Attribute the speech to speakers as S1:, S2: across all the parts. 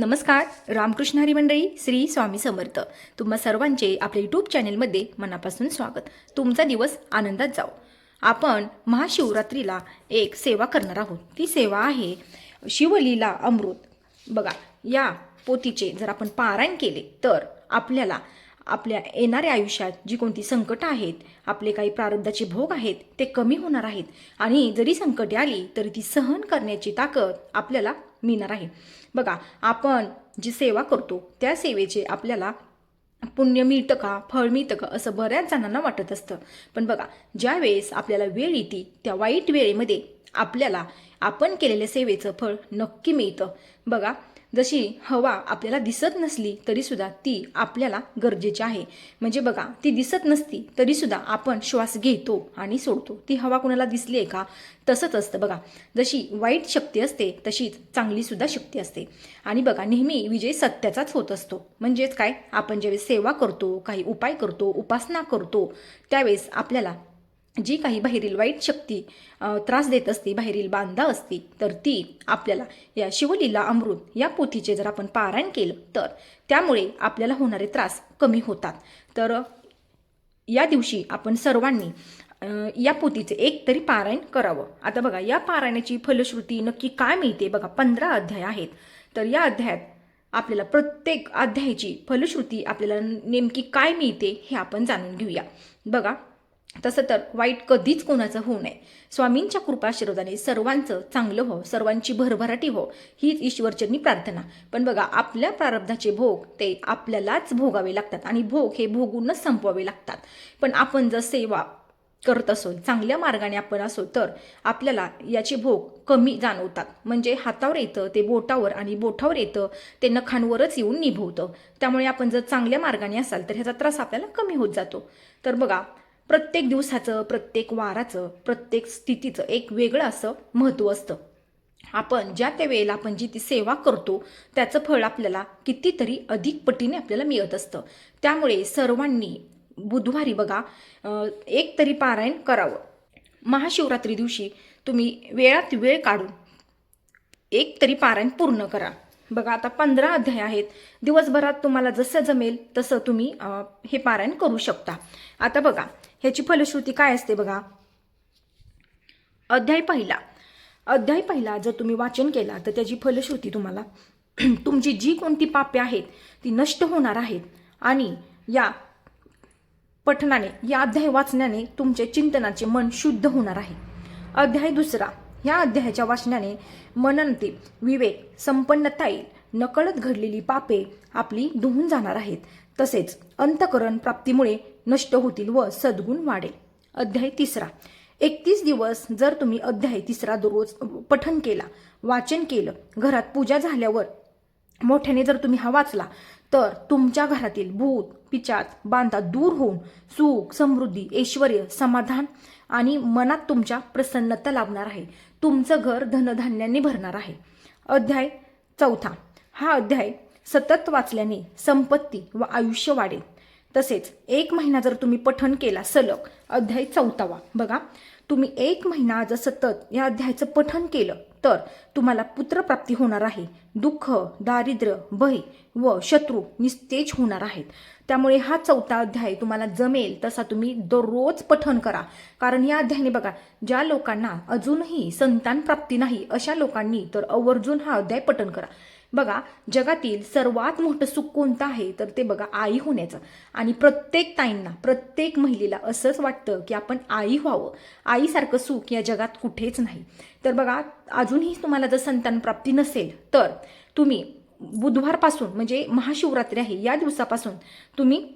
S1: नमस्कार रामकृष्ण हरी मंडळी श्री स्वामी समर्थ. तुम्हा सर्वांचे आपल्या यूट्यूब चॅनेलमध्ये मनापासून स्वागत. तुमचा दिवस आनंदात जाओ आपण महाशिवरात्रीला एक सेवा करणार आहोत. ती सेवा आहे शिवलीला अमृत. बघा या पोतीचे जर आपण पारायण केले तर आपल्याला आपल्या येणाऱ्या आयुष्यात जी कोणती संकटं आहेत आपले काही प्रारब्धाचे भोग आहेत ते कमी होणार आहेत. आणि जरी संकटे आली तरी ती सहन करण्याची ताकद आपल्याला मिळणार आहे. बघा आपण जी सेवा करतो त्या सेवेचे आपल्याला पुण्य मिळतं का फळ मिळतं का असं बऱ्याच जणांना वाटत असतं. पण बघा ज्या वेळेस आपल्याला वेळ येते त्या वाईट वेळेमध्ये आपल्याला आपण केलेल्या सेवेचं फळ नक्की मिळतं. बघा जशी हवा आपल्याला दिसत नसली तरीसुद्धा ती आपल्याला गरजेची आहे. म्हणजे बघा ती दिसत नसती तरीसुद्धा आपण श्वास घेतो आणि सोडतो. ती हवा कुणाला दिसली आहे का? तसंच असतं बघा. जशी वाईट शक्ती असते तशीच चांगलीसुद्धा शक्ती असते. आणि बघा नेहमी विजय सत्याचाच होत असतो. म्हणजेच काय? आपण ज्यावेळेस सेवा करतो काही उपाय करतो उपासना करतो त्यावेळेस आपल्याला जी काही बाहेरील वाईट शक्ती त्रास देत असते बाहेरील बांधा असती तर ती आपल्याला या शिवलीला अमृत या पोथीचे जर आपण पारायण केलं तर त्यामुळे आपल्याला होणारे त्रास कमी होतात. तर या दिवशी आपण सर्वांनी या पोथीचे एक तरी पारायण करावं. आता बघा या पारायणाची फलश्रुती नक्की काय मिळते? बघा पंधरा अध्याय आहेत. तर या अध्यायात आपल्याला प्रत्येक अध्यायाची फलश्रुती आपल्याला नेमकी काय मिळते हे आपण जाणून घेऊया. बघा तसं तर वाईट कधीच कोणाचं होऊ नये. स्वामींच्या कृपाशीर्वादाने सर्वांचं चांगलं हो सर्वांची भरभराटी हो हीच ईश्वरचरणी प्रार्थना. पण बघा आपल्या प्रारब्धाचे भोग ते आपल्यालाच भोगावे लागतात आणि भोग हे भोगूनच संपवावे लागतात. पण आपण जर सेवा करत असो चांगल्या मार्गाने आपण असो तर आपल्याला याचे भोग कमी जाणवतात. म्हणजे हातावर येतं ते बोटावर आणि बोटावर येतं ते नखांवरच येऊन निभवतं. त्यामुळे आपण जर चांगल्या मार्गाने असाल तर ह्याचा त्रास आपल्याला कमी होत जातो. तर बघा प्रत्येक दिवसाचं प्रत्येक वाराचं प्रत्येक स्थितीचं एक वेगळं असं महत्त्व असतं. आपण ज्या त्या वेळेला आपण जी ती सेवा करतो त्याचं फळ आपल्याला कितीतरी अधिक पटीने आपल्याला मिळत असतं. त्यामुळे सर्वांनी बुधवारी बघा एक तरी पारायण करावं. महाशिवरात्री दिवशी तुम्ही वेळात वेळ काढून एक तरी पारायण पूर्ण करा. बघा आता पंधरा अध्याय आहेत. दिवसभरात तुम्हाला जसं जमेल तसं तुम्ही हे पारायण करू शकता. आता बघा ह्याची फलश्रुती काय असते बघा? अध्याय पहिला. अध्याय पहिला जर तुम्ही वाचन केला तर त्याची फलश्रुती तुम्हाला तुमची जी कोणती पापे आहेत ती नष्ट होणार आहेत. आणि या पठनाने या अध्याय वाचण्याने तुमचे चिंतनाचे मन शुद्ध होणार आहे. अध्याय दुसरा. या अध्यायाच्या वाचनाने मननते विवेक संपन्नता येईल. नकळत घडलेली पापे आपली धुवून जाणार आहेत. तसेच अंतकरण प्राप्तीमुळे नष्ट होतील व सद्गुण वाढेल. अध्याय तिसरा. एकतीस दिवस जर तुम्ही अध्याय तिसरा दररोज पठन केला वाचन केलं घरात पूजा झाल्यावर मोठ्याने जर तुम्ही हा वाचला तर तुमच्या घरातील भूत पिचात बांधा दूर होऊन सुख समृद्धी ऐश्वर समाधान आणि मनात तुमच्या प्रसन्नता लाभणार आहे. तुमचं घर धनधान्याने भरणार आहे. अध्याय चौथा. हा अध्याय सतत वाचल्याने संपत्ती व आयुष्य वाढेल. तसेच एक महिना जर तुम्ही पठन केला सलग अध्याय चौथावा बघा तुम्ही एक महिना जर सतत या अध्यायाचं पठन केलं तर तुम्हाला पुत्रप्राप्ती होणार आहे. दुःख दारिद्र्य भय व शत्रू निस्तेज होणार आहेत. त्यामुळे हा चौथा अध्याय तुम्हाला जमेल तसा तुम्ही दररोज पठन करा. कारण या अध्यायाने बघा ज्या लोकांना अजूनही संतान प्राप्ती नाही अशा लोकांनी तर आवर्जून हा अध्याय पठन करा. बघा जगातील सर्वात मोठं सुख कोणतं आहे? तर ते बघा आई होण्याचं. आणि प्रत्येक ताईंना प्रत्येक महिलेला असंच वाटतं की आपण आई व्हावं. आईसारखं सुख या जगात कुठेच नाही. तर बघा अजूनही तुम्हाला जर संतान प्राप्ती नसेल तर तुम्ही बुधवारपासून म्हणजे महाशिवरात्री आहे या दिवसापासून तुम्ही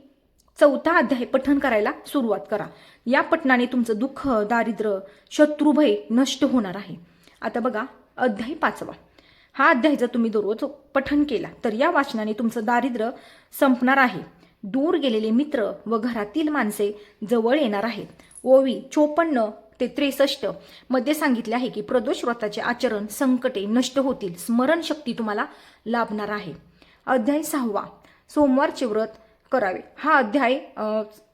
S1: चौथा अध्याय पठन करायला सुरुवात करा. या पठणाने तुमचं दुःख दारिद्र्य शत्रुभय नष्ट होणार आहे. आता बघा अध्याय पाचवा. हा अध्याय जर तुम्ही दररोज पठन केला तर या वाचनाने तुमचं दारिद्र्य संपणार आहे. दूर गेलेले मित्र व घरातील माणसे जवळ येणार आहेत. ओवी चोपन्न ते त्रेसष्ट. मध्ये सांगितले आहे की प्रदोष व्रताचे आचरण संकटे नष्ट होतील. स्मरणशक्ती तुम्हाला लाभणार आहे. अध्याय सहावा. सोमवारचे व्रत करावे. हा अध्याय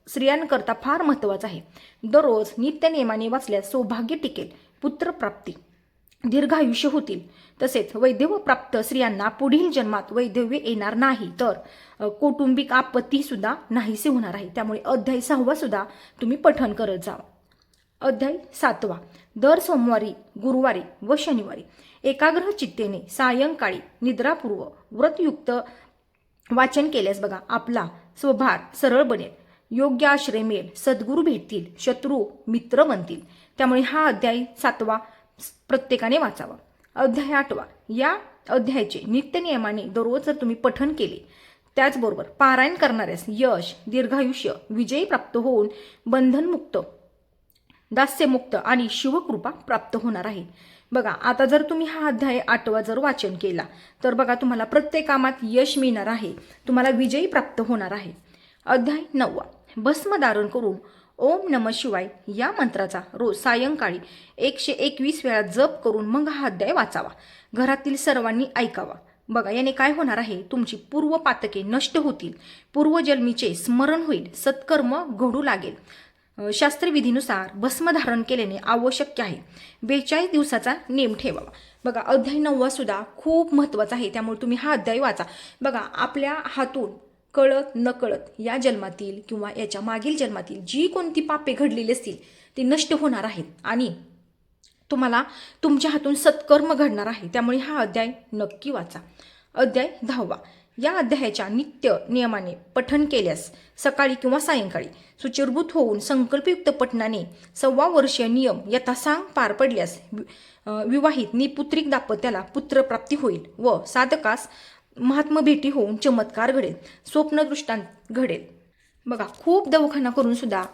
S1: स्त्रियांकरता फार महत्त्वाचा आहे. दररोज नित्यनियमाने वाचल्यास सौभाग्य टिकेल. पुत्रप्राप्ती. दीर्घायुष्य होतील. तसेच वैधव्य प्राप्त स्त्रियांना पुढील जन्मात वैधव्य येणार नाही. तर कौटुंबिक आपत्ती सुद्धा नाहीसे होणार आहे. त्यामुळे अध्याय सहावा सुद्धा तुम्ही पठण करत जावा अध्याय सातवा. दर सोमवारी गुरुवारी व शनिवारी एकाग्र चित्तेने सायंकाळी निद्रापूर्व व्रतयुक्त वाचन केल्यास बघा आपला स्वभार सरळ बनेल. योग्य आश्रय मिळेल. सद्गुरू भेटतील. शत्रू मित्र बनतील. त्यामुळे हा अध्याय सातवा प्रत्येकाने वाचावा. अध्याय आठवा. या अध्यायाचे नित्यनियमाने दररोज जर तुम्ही पठन केले त्याचबरोबर पारायण करणाऱ्यास यश दीर्घायुष्य विजयी प्राप्त होऊन बंधनमुक्त दास्यमुक्त आणि शिवकृपा प्राप्त होणार आहे. बघा आता जर तुम्ही हा अध्याय आठवा जर वाचन केला तर बघा तुम्हाला प्रत्येक कामात यश मिळणार आहे. तुम्हाला विजयी प्राप्त होणार आहे. अध्याय नववा. भस्म धारण करून ओम नम शिवाय या मंत्राचा रोज सायंकाळी एकशे एकवीस वेळा जप करून मग हा अध्याय वाचावा. घरातील सर्वांनी ऐकावा. बघा याने काय होणार आहे? तुमची पूर्व पातके नष्ट होतील. पूर्वजन्मीचे स्मरण होईल. सत्कर्म घडू लागेल. शास्त्रविधीनुसार भस्म धारण केल्याने आवश्यक आहे. बेचाळीस दिवसाचा नेम ठेवावा. बघा अध्याय नववा सुद्धा खूप महत्त्वाचा आहे. त्यामुळे तुम्ही हा अध्याय वाचा. बघा आपल्या हातून कळत नकळत या जन्मातील किंवा याच्या मागील जन्मातील जी कोणती पापे घडलेली असतील ती नष्ट होणार आहेत. आणि तुम्हाला तुमच्या हातून सत्कर्म घडणार आहे. त्यामुळे हा अध्याय नक्की वाचा. अध्याय दहावा. या अध्यायाच्या नित्य नियमाने पठन केल्यास सकाळी किंवा सायंकाळी सुचिरभूत होऊन संकल्पयुक्त पठनाने सव्वा वर्षीय नियम यथासांग पार पडल्यास वि- विवाहित निपुत्रिक दाम्पत्याला पुत्रप्राप्ती होईल व साधकास महात्म भेटी होऊन चमत्कार घडेल स्वप्नदृष्टांत घडेल. बघा खूप दवाखाना करून सुद्धा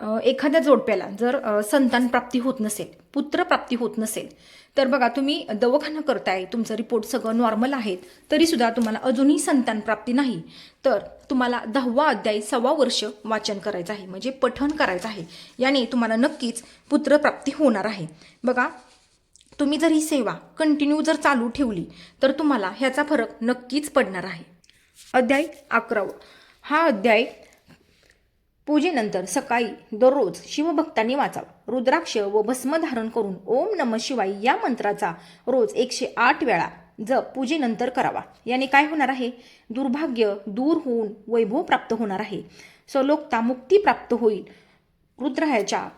S1: एखाद्या जोडप्याला जर संतान प्राप्ती होत नसेल पुत्र प्राप्ती होत नसेल तर बघा तुम्ही दवाखाना करताय तुमचं रिपोर्ट सगळं नॉर्मल आहेत तरी सुद्धा तुम्हाला अजूनही संतान प्राप्ती नाही. तर तुम्हाला दहावा अध्याय सव्वा वर्ष वाचन करायचं आहे म्हणजे पठण करायचं आहे. याने तुम्हाला नक्कीच पुत्रप्राप्ती होणार आहे. बघा तुम्ही जर ही सेवा कंटिन्यू जर चालू ठेवली तर तुम्हाला ह्याचा फरक नक्कीच पडणार आहे. अध्याय अकरावं. हा अध्याय पूजेनंतर सकाळी दररोज शिवभक्तांनी वाचावा. रुद्राक्ष व भस्म धारण करून ओम नम शिवाय या मंत्राचा रोज एकशे आठ वेळा जप पूजेनंतर करावा. याने काय होणार आहे? दुर्भाग्य दूर होऊन वैभव प्राप्त होणार आहे. सलोकता मुक्ती प्राप्त होईल. रुद्रायाच्या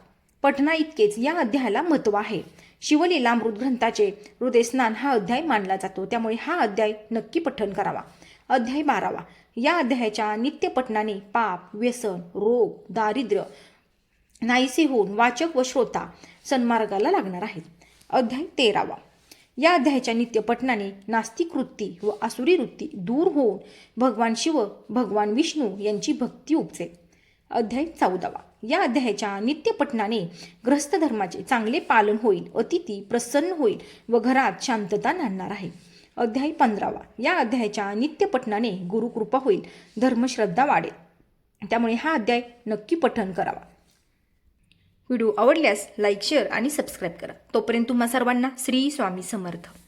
S1: पठना इतकेच या अध्यायाला महत्त्व आहे. शिवलीला मृत ग्रंथाचे हृदयस्नान हा अध्याय मानला जातो. त्यामुळे हा अध्याय नक्की पठण करावा. अध्याय बारावा. या अध्यायाच्या नित्यपठणाने पाप व्यसन रोग दारिद्र्य नाहीसे होऊन वाचक व श्रोता सन्मार्गाला लागणार आहेत. अध्याय तेरावा. या अध्यायाच्या नित्यपठणाने नास्तिक वृत्ती व आसुरी वृत्ती दूर होऊन भगवान शिव भगवान विष्णू यांची भक्ती उपजेल अध्याय चौदावा. या अध्यायाच्या नित्यपठणाने ग्रस्त धर्माचे चांगले पालन होईल अतिथी प्रसन्न होईल व घरात शांतता नाणणार आहे. अध्याय पंधरावा. या अध्यायाच्या नित्यपठनाने गुरुकृपा होईल. धर्मश्रद्धा वाढेल. त्यामुळे हा अध्याय नक्की पठण करावा. व्हिडिओ आवडल्यास लाईक शेअर आणि सबस्क्राईब करा. तोपर्यंत तुम्हा सर्वांना श्री स्वामी समर्थ.